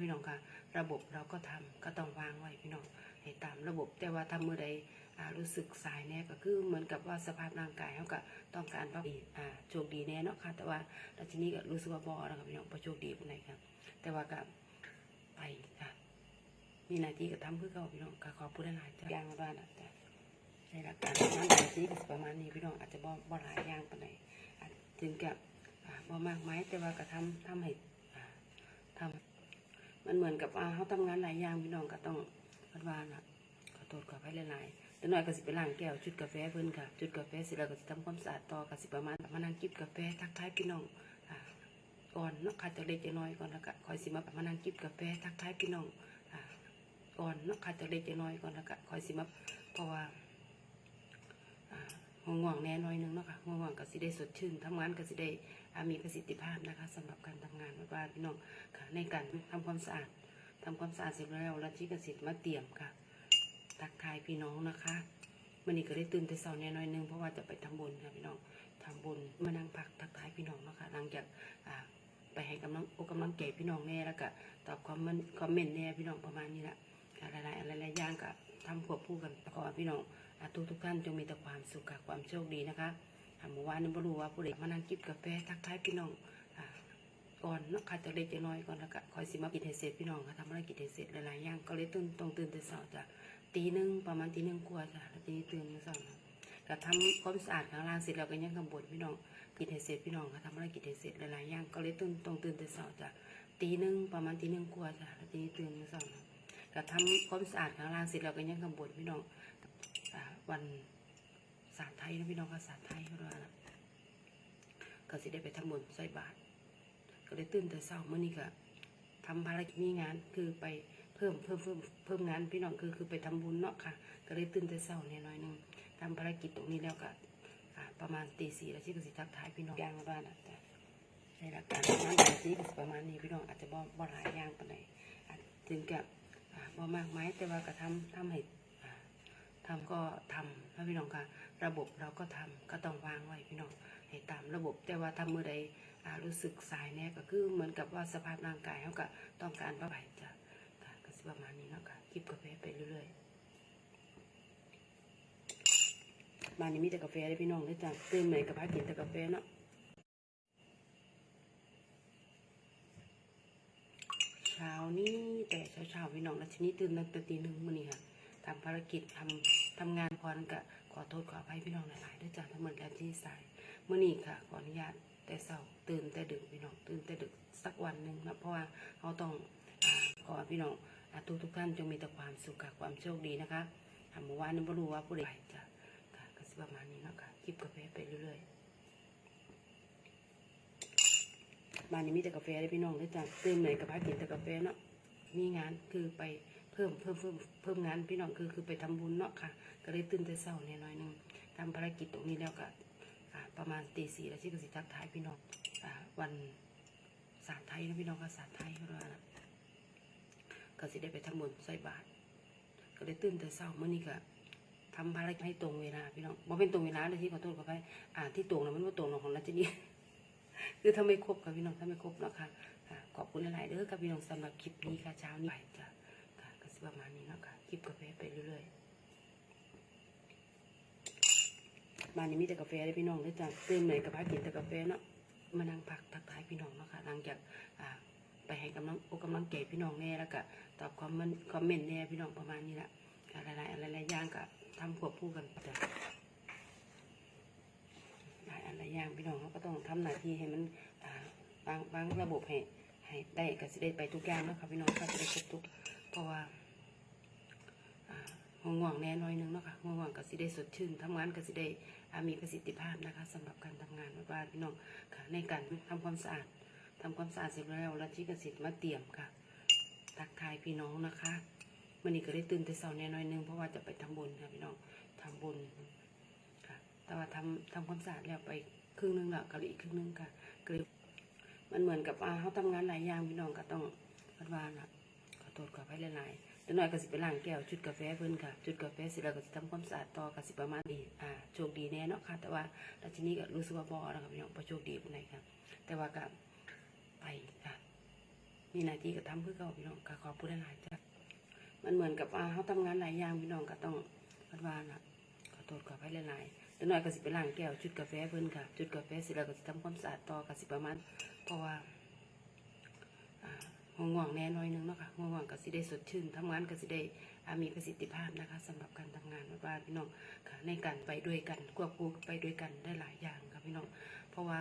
พี่น้องค่ะ ระบบเราก็ทำก็ต้องวางไว้พี่น้องให้ตามระบบแต่ว่าทำมือใดรู้สึกสายแน่ก็คือเหมือนกับว่าสภาพร่างกายเขาก็ต้องการพักดีอ่าโชคดีแน่เนาะค่ะ แต่ว่าแล้วทีนี้ก็รู้สึกว่าบอแล้วครับพี่น้องพอโชคดีปานไหนครับแต่ว่าก็ไปค่ะมีหน้าที่ก็ทำเพื่อเขาพี่น้องก็ขอพูดหลายจ้ะอย่างบ้านอะจ้ะในหลักการงานอาชีพประมาณนี้พี่น้องอาจจะบ่บ่หลายอย่างปานใดอาจถึงกับบ่มากมายแต่ว่าก็ทำทำให้อ่าทำ มันเหมือนกับว่าเขาทำงานหลายอย่างพี่น้องก็ต้องพัดวาน่ะขอโทษขออภัยหลายๆแต่น้อยก็สิไปล้างแก้วจุดกาแฟเพิ่นค่ะจุดกาแฟเสร็จแล้วก็สิทำความสะอาดต่อก็สิประมาณประมาณนั่งจิบกาแฟทักทายพี่น้องก่อนเนาะค่ะจะเล็กจะน้อยก่อนแล้วก็คอยสิมาประมาณนั่งจิบกาแฟทักทายพี่น้องก่อนเนาะค่ะจะเล็กจะน้อยก่อนแล้วก็คอยสิมาเพราะว่าอ่าง่วงแน่น้อยหนึงเนาะค่ะง่วงก็สิได้สดชื่นทำงานก็สิได้ มีประสิทธิภาพนะคะสำหรับการทำงานว่าพี่น้องค่ะ ในการทำความสะอาดทำความสะอาดเสร็จแล้วแล้วที่กสิทธิ์มาเตรียมค่ะ ทักทายพี่น้องนะคะมันนี้ก็ได้ตื่นแต่เช้าแน่น้อยนึงเพราะว่าจะไปทำบุญค่ะพี่น้องทำบุญมานั่งพักทักทายพี่น้องนะคะหลังจากอ่าไปให้กำลังอกกำลังใจพี่น้องแน่แล้วก็ตอบคอมเมนต์คอมเมนต์แน่พี่น้องประมาณนี้แหละหลายๆหลายๆอย่างก็ทำควบคู่กันขอพี่น้องอทุกทุกท่านจงมีแต่ความสุขกับความโชคดีนะคะ เมื่อวานนี้ไม่รู้ว่าผู้ใดมานั่งจิบกาแฟทักทายพี่น้องก่อนเนาะค่ะจะเล็กจะน้อยก่อนแล้วก็คอยสิมากินให้เสร็จพี่น้องค่ะทำอะไรกินให้เสร็จหลายๆอย่างก็เลยตื่นต้องตื่นแต่เช้าจ้ะตีหนึ่งประมาณตีหนึ่งกว่าจ้ะแล้วทีนี้ตื่นมาเช้าก็ทำความสะอาดข้างล่างเสร็จแล้วก็ยังกำบดพี่น้องกินให้เสร็จพี่น้องค่ะทำอะไรกินให้เสร็จหลายๆอย่างก็เลยตื่นต้องตื่นแต่เช้าจ้ะตีหนึ่งประมาณตีหนึ่งกว่าจ้ะแล้วทีนี้ตื่นมาเช้าก็ทำความสะอาดข้างล่างเสร็จแล้วก็ยังกำบดพี่น้องวันาสตร์ไทยนะพี่น้องภาษาสตร์ไทยเพราะว่านะก็สิได้ไปทำบุญใส่บาตรก็เลยตื่นแต่เช้าเมื่อนี้ก็ทำภารกิจมีงานคือไปเพิ่มเพิ่มเพิ่มเพิ่มงานพี่น้องคือคือไปทำบุญเนาะค่ะ ก็เลยตื่นแต่เช้าเนี่ยน้อยหนึงทำภารกิจตรงนี้แล้วก็ประมาณตีสี่แล้วที่ก็สิทักทายพี่น้องย่างบ้านอะแต่ในหลักการงานอาชีพก็ประมาณนี้พี่น้องอาจจะบ่บ่หลายย่างปานใดถึงกับอ่าบ่มากมายแต่ว่าก็ทำทำให้ อ่าทำก็ทำนะพี่น้องค่ะ ระบบเราก็ทำก็ต้องวางไว้พี่น้องให้ตามระบบแต่ว่าทำมือใดรู้สึกสายแน่ก็คือเหมือนกับว่าสภาพร่างกายเขาก็ต้องการพักผ่อนจ้ะค่ะก็ประมาณนี้เนาะค่ะจิบกาแฟไปเรื่อยๆบ้านนี้มีแต่กาแฟเลยพี่น้องเลยจ้ะตื่นใหม่กับพากินแต่กาแฟเนาะเช้านี้แต่เช้าๆพี่น้องแล้วทีนี้ตื่นตั้งแต่ตีหนึ่งมื้อนี้ค่ะทำภารกิจทำ ทำงานพรก็ขอโทษขออภัยพี่น้องหลายๆด้วยจ้ะทั้งหมดแล้วที่สายมื้อนี้ค่ะขออนุญาตแต่เช้าตื่นแต่ดึกพี่น้องตื่นแต่ดึกสักวันหนึ่งนะเพราะว่าเราต้องอขอพี่น้องอทุกทุกท่านจงมีแต่ความสุขกับความโชคดีนะคะอ่าเมื่อวานนี้ไม่รู้ว่าผู้ใดจะค่ะก็สิประมาณนี้เนาะค่ะจิบกาแฟไปเรื่อยๆบ้านนี้มีแต่กาแฟเลยพี่น้องเลยจ้ะตื่นใหม่กับพากินแต่กาแฟเนาะมีงานคือไป พิ่มเพิ่มเพิ่มเพิ่มงานพี่น้องคือคือไปทำบุญเนาะค่ะ ก็เลยตื่นแต่เช้าเนี่ยน้อยหนึงทำภารกิจตรงนี้แล้วก็ประมาณตีสี่แล้วที่กสิทักทายพี่น้องอวันศาสตร์ไทยนะพี่น้องภาษาสตร์ไทยเพราะว่านก็สิได้ไปทำบุญใส่บาตรก็เลยตื่นแต่เช้าเมื่อนี้ก็ทำภารกิจให้ตรงเวลาพี่น้องบ่เป็นตรงเวลาเลยที่ขอโทษขอไปอ่าที่ตรงนะมันว่าตรงของรัชนีคือถ้าไม่ครบกับพี่น้องถ้าไม่ครบเนาะค่ะขอบคุณหลายๆเด้อกับพี่น้องสำหรับคลิปนี้ค่ะเช้านี้ไปจ้ะ ประมาณนี้เนาะค่ะคลิปกาแฟไปเรื่อยๆบ้านนี้มีแต่กาแฟเลยพี่น้องเลยจ้ะตื่นใหม่กับพากินแต่กาแฟเนาะมานั่งพักทักทายพี่น้องเนาะค่ะหลังจากไปให้กำลังอกกำลังใจพี่น้องแน่แล้วก็ตอบคอมเมนต์คอมเมนต์แน่พี่น้องประมาณนี้แหละค่ะหลายๆหลายๆอย่างก็ทำควบคู่กันไปจ้ะหลายอันหลายอย่างพี่น้องเขาก็ต้องทำหน้าที่ให้มันบางบางระบบให้ให้ได้ก็สิได้ไปทุกอย่างเนาะค่ะพี่น้องก็จะได้ครบทุกเพราะว่า ง่วงๆแน่น้อยนึงเนาะค่ะง่วงๆก็สิได้สดชื่นทำงานก็สิได้มีประสิทธิภาพนะคะสำหรับการทำงานว่านพี่น้องค่ะในการทำความสะอาดทำความสะอาดเสร็จแล้วแล้วที่กสิทธิ์มาเตรียมค่ะ ทักทายพี่น้องนะคะวันนี้ก็ได้ตื่นแต่เช้าแน่น้อยนึงเพราะว่าจะไปทำบุญค่ะพี่น้องทำบุญค่ะ แต่ว่าทำทำความสะอาดแล้วไปครึ่งนึงแล้วก็อีกครึ่งนึงค่ะก็เลยมันเหมือนกับว่าเขาทำงานหลายอย่างพี่น้องก็ต้องพัดวานะขอโทษขออภัยหลายๆ แต่น้อยก็สิไปล้างแก้วจุดกาแฟเพิ่นค่ะ จุดกาแฟเสร็จแล้วก็สิทำความสะอาดต่อก็สิประมาณดีอ่าโชคดีแน่เนาะค่ะ แต่ว่าแล้วทีนี้ก็รู้สึกว่าบ่แล้วครับพี่น้องบ่โชคดีปานใดค่ะ แต่ว่าก็ไปค่ะ มีหน้าที่ก็ทำเพื่อเขาพี่น้องก็ขอบคุณหลายจ้ะมันเหมือนกับว่าเขาทำงานหลายอย่างพี่น้องก็ต้องพัดวาน่ะขอโทษขอให้หลายๆแต่น้อยก็สิไปล้างแก้วจุดกาแฟเพิ่นค่ะ จุดกาแฟเสร็จแล้วก็สิทำความสะอาดต่อก็สิประมาณเพราะว่าง่วงแน่น้อยนึงเนาะค่ะง่วง ได้สดชื่นทำงานก็สิได้มีประสิทธิภาพนะคะสำหรับการทำงานบ้านพี่น้องค่ะในการไปด้วยกันควบคู่ไปด้วยกันได้หลายอย่างค่ะพี่น้องเพราะว่า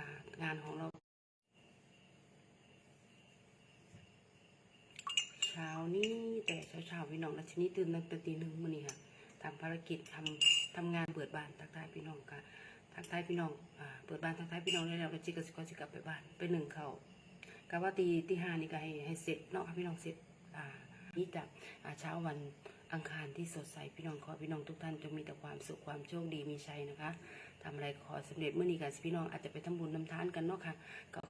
างานของเรา เช้านี้แต่เช้าๆพี่น้องรัชนีตื่นตั้งแต่ตีหนึ่งมื้อนี้ค่ะทำภารกิจทำทำงานเปิดบ้านทักทายพี่น้องค่ะทักทายพี่น้องอเปิดบ้านทักทายพี่น้องแล้วรัชก็สิก็สิกลับไปบ้านไปหนึ่งเขาก็ว่าตีตีห้านี่ก็ให้ให้เสร็จเนาะค่ะพี่น้องเสร็จ นี่จะอ่าเช้าวันอังคารที่สดใสพี่น้องขอพี่น้องทุกท่านจงมีแต่ความสุขความโชคดีมีชัยนะคะทำอะไรขอสำเร็จเมื่อนี้กันพี่น้องอาจจะไปทำบุญน้ำทานกันเนาะค่ะก็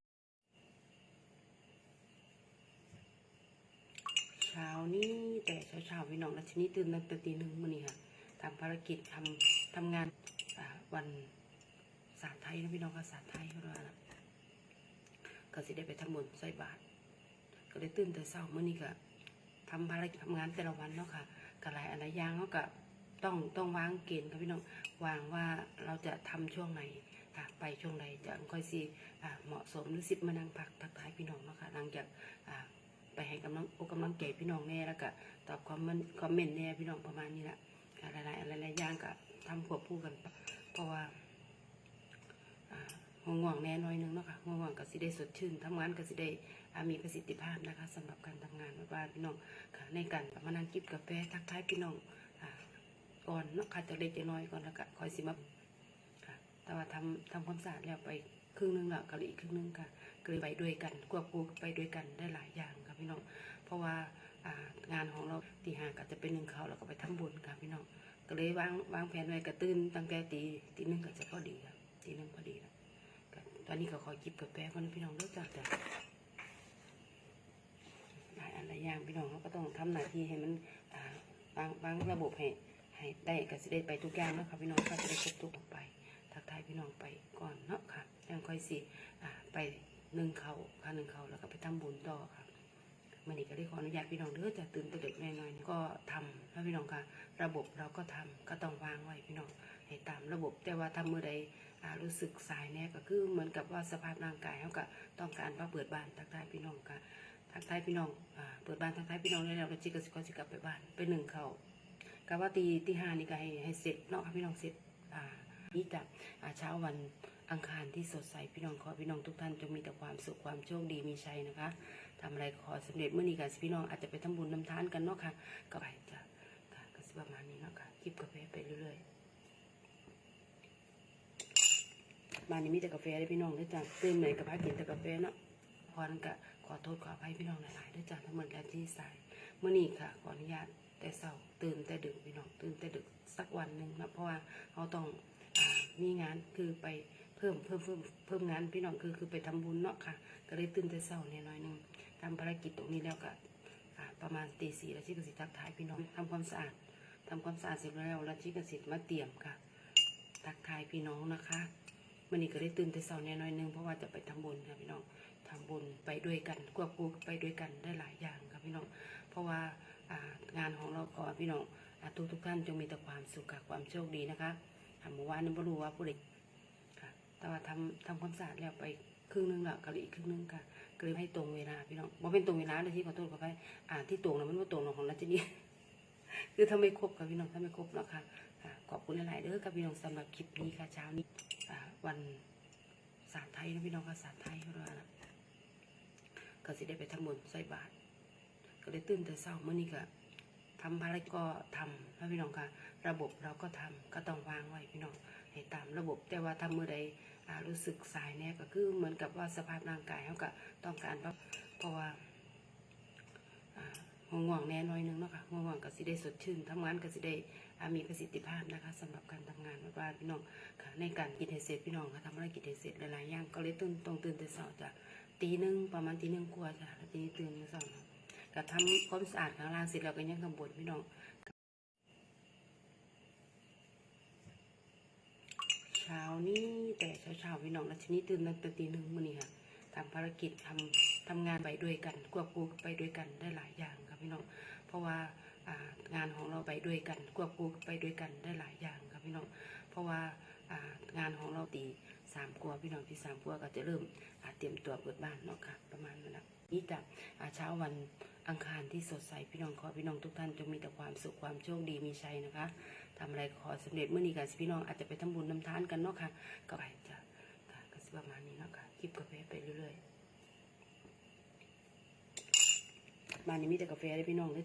เช้านี้แต่เช้าๆพี่น้องรัชนีตื่นตั้งแต่ตีหนึ่งเมื้อนี้ค่ะทำภารกิจทำทำงานวันศาสตร์ไทยนะพี่น้องค่ะศาสตร์ไทยเพราะว่านะก็สิได้ไปทำบุญใส่บาตรก็ได้ตื่นแต่เช้าเมื่อนี้ก็ ทำภารกิจทำงานแต่ละวันเนาะค่ะก็หลายอะไรย่างเขาก็ต้องต้องวางเกณฑ์ครับพี่น้องวางว่าเราจะทำช่วงไหนอะไปช่วงไหนจะค่อยสิเหมาะสมหรือสิบมานั่งพักทักทายพี่น้องเนาะค่ะหลังจากไปให้กำลังอกกำลังใจพี่น้องแน่แล้วก็ตอบคอมเมนต์คอมเมนต์แน่พี่น้องประมาณนี้แหละก็หลายๆหลายๆอย่างก็ทำควบคู่กัน เพราะว่า ง่วงๆแน่น้อยนึงเนาะค่ะง่วงๆก็สิได้สดชื่นทำงานก็สิได้มีประสิทธิภาพนะคะสำหรับการทำงานบ้านพี่น้องค่ะในการมานั่งจิบกาแฟทักทายพี่น้องก่อนเนาะค่ะจะเล็กจะน้อยก่อนแล้วก็คอยสิมาค่ะแต่ว่าทำทำความสะอาดแล้วไปครึ่งนึงแล้วก็เหลืออีกครึ่งนึงค่ะก็เลยไปด้วยกันควบคู่ไปด้วยกันได้หลายอย่างค่ะพี่น้อง เพราะว่างานของเราตีห้าก็จะเป็นหนึ่งเขาแล้วก็ไปทำบุญค่ะพี่น้องก็เลยวางวางแผนไว้กระตื้นตั้งแต่ตีตีหนึ่งก็จะพอดีค่ะตีหนึ่งพอดีแล้ว ตอนนี้ก็ขอจิบกาแฟคนพี่น้องเลิกจากแต่หลายอะไรยอย่างพี่น้องเขาก็ต้องทำหน้าที่ให้มันบางบางระบบให้ให้ได้ก็สิได้ไปทุกอย่างนะค่ะพี่น้องก็จะได้ครบทุกออกไปทักทายพี่น้องไปก่อนเนาะค่ะยังค่อยสิอ่ไปหนึ่งเขาค่ะหนึ่งเขาแล้วก็ไปทำบุญต่อค่ะ มันนี้ก็ได้ขออนุญาตพี่น้องเด้อจะตื่นตัวเด็กหน่อยๆก็ทำแล้วพี่น้องค่ะ ระบบเราก็ทำก็ต้องวางไว้พี่น้องให้ตามระบบแต่ว่าทำมือใดรู้สึกสายเนี่ยก็คือเหมือนกับว่าสภาพร่างกายเขาก็ต้องการว่าเปิดบ้านทักทายพี่น้องค่ะทักทายพี่น้องเปิดบ้านทักทายพี่น้องแล้วเราจิกก็สิกสิกลับไปบ้านไปหนึ่งเขาก็ว่าตีตีห้านี่ก็ให้ให้เสร็จเนาะพี่น้องเสร็จอ่านี่จะอ่าเช้าวัน อังคารที่สดใสพี่น้องขอพี่น้องทุกท่านจงมีแต่ความสุขความโชคดีมีชัยนะคะทำอะไรขอสำเร็จเมื่อนี้กันพี่น้องอาจจะไปทำบุญน้ำทานกันเนาะค่ะก็ไปจ้ะค่ะก็สิประมาณนี้เนาะค่ะจิบกาแฟไปเรื่อยๆบ้านนี้มีแต่กาแฟได้พี่น้องด้วยจ้ะตื่นเหน่อยกับพากินแต่กาแฟเนาะพอนก็ขอโทษขออภัยพี่น้องหลายๆด้วยจ้ะทั้งหมดแล้วที่สายเมื่อนี้ค่ะ ขออนุญาตแต่เช้าตื่นแต่ดึกพี่น้องตื่นแต่ดึกสักวันหนึ่งนะเพราะว่าเขาต้องอมีงานคือไป พิ่มเพิ่มเพิ่มเพิ่มงานพี่น้องคือคือไปทำบุญเนาะค่ะ ก็เลยตื่นแต่เช้าเนี่ยหน้อยหนึงทำภารกิจตรงนี้แล้วก็ประมาณตีสี่แล้วชิกสิทักทายพี่น้องทำความสะอาดทำความสะอาดเสร็จแล้วแล้วชิกสิมาเตรียมค่ะ ทักทายพี่น้องนะคะวันนี้ก็ได้ตื่นแต่เช้าแน่น้อยหนึงเพราะว่าจะไปทำบุญค่ะพี่น้องทำบุญไปด้วยกันควบคู่ไปด้วยกันได้หลายอย่างค่ะพี่น้องเพราะว่างานของเราขอพี่น้องทุกทุกท่านจงมีแต่ความสุขกับความโชคดีนะคะทำเมื่อวานนี้ไม่รู้ว่าผู้ใดค่ะ แต่ว่าทำทำความสะอาดแล้วไปครึ่งหนึงแล้วก็เหลืออีกครึ่งหนึงค่ะก็เลยให้ตรงเวลาพี่น้องว่าเป็นตรงเวลาเลยที่ขอโทษขอไปอ่าที่ตรงนะมันว่าตรงหรอกของรัชนีคือถ้าไม่ครบกับพี่น้องถ้าไม่ครบแล้วค่ะค่ะขอบคุณหลายๆเด้อกับพี่น้องสำหรับคลิปนี้ค่ะเช้านี้วันศาสตร์ไทยนะพี่น้องค่ะศาสตร์ไทยเพราะว่านะก็สิได้ไปทำบุญใส่บาตรก็เลยตื่นแต่เช้าเมื่อนี้ก็ทำภารกิจก็ทำนะพี่น้องค่ะ ระบบเราก็ทำก็ต้องวางไว้พี่น้องให้ตามระบบแต่ว่าทำเมื่อใด รู้สึกสายเนี่ยก็คือเหมือนกับว่าสภาพร่างกายเขาก็ต้องการว่าเพราะว่าอ่าง่วงแน่น้อยนึงเนาะค่ะง่วงก็สิได้สดชื่นทำงานก็สิได้มีประสิทธิภาพนะคะสำหรับการทำงานบ้านพี่น้องค่ะในการกินให้เสร็จพี่น้องค่ะทำอะไรกินให้เสร็จหลายๆอย่างก็เลยตื่นต้องตื่นแต่เช้าจ้ะตีหนึ่งประมาณตีหนึ่งกว่าจ้ะแล้วตีนี้ตื่นมาสองก็ทำความสะอาดข้างล่างเสร็จแล้วก็ยังทำบนพี่น้องเช้านี้ แต่เช้าๆพี่น้องรัชนิดตื่นตั้งแต่ตีหนึ่งมื้อนี้ค่ะทำภารกิจทำทำงานไปด้วยกันควบคู่ไปด้วยกันได้หลายอย่างครับพี่น้อง เพราะว่างานของเราไปด้วยกันควบคู่ไปด้วยกันได้หลายอย่างครับพี่น้อง เพราะว่างานของเราตี สามกัวพี่น้องที่สามกัวก็จะเริ่มเตรียมตัวเปิดบ้านเนาะค่ะ ประมาณนั้นนะนี่จากเช้าวันอังคารที่สดใสพี่น้องขอพี่น้องทุกท่านจงมีแต่ความสุขความโชคดีมีชัยนะคะทำอะไรขอสำเร็จเมื่อนี้กันพี่น้องอาจจะไปทำบุญทำทานกันเนาะค่ะก็ไปจะค่ะก็ประมาณนี้เนาะค่ะจิบกาแฟไปเรื่อยๆบ้านนี้มีแต่กาแฟเลยพี่น้องเลย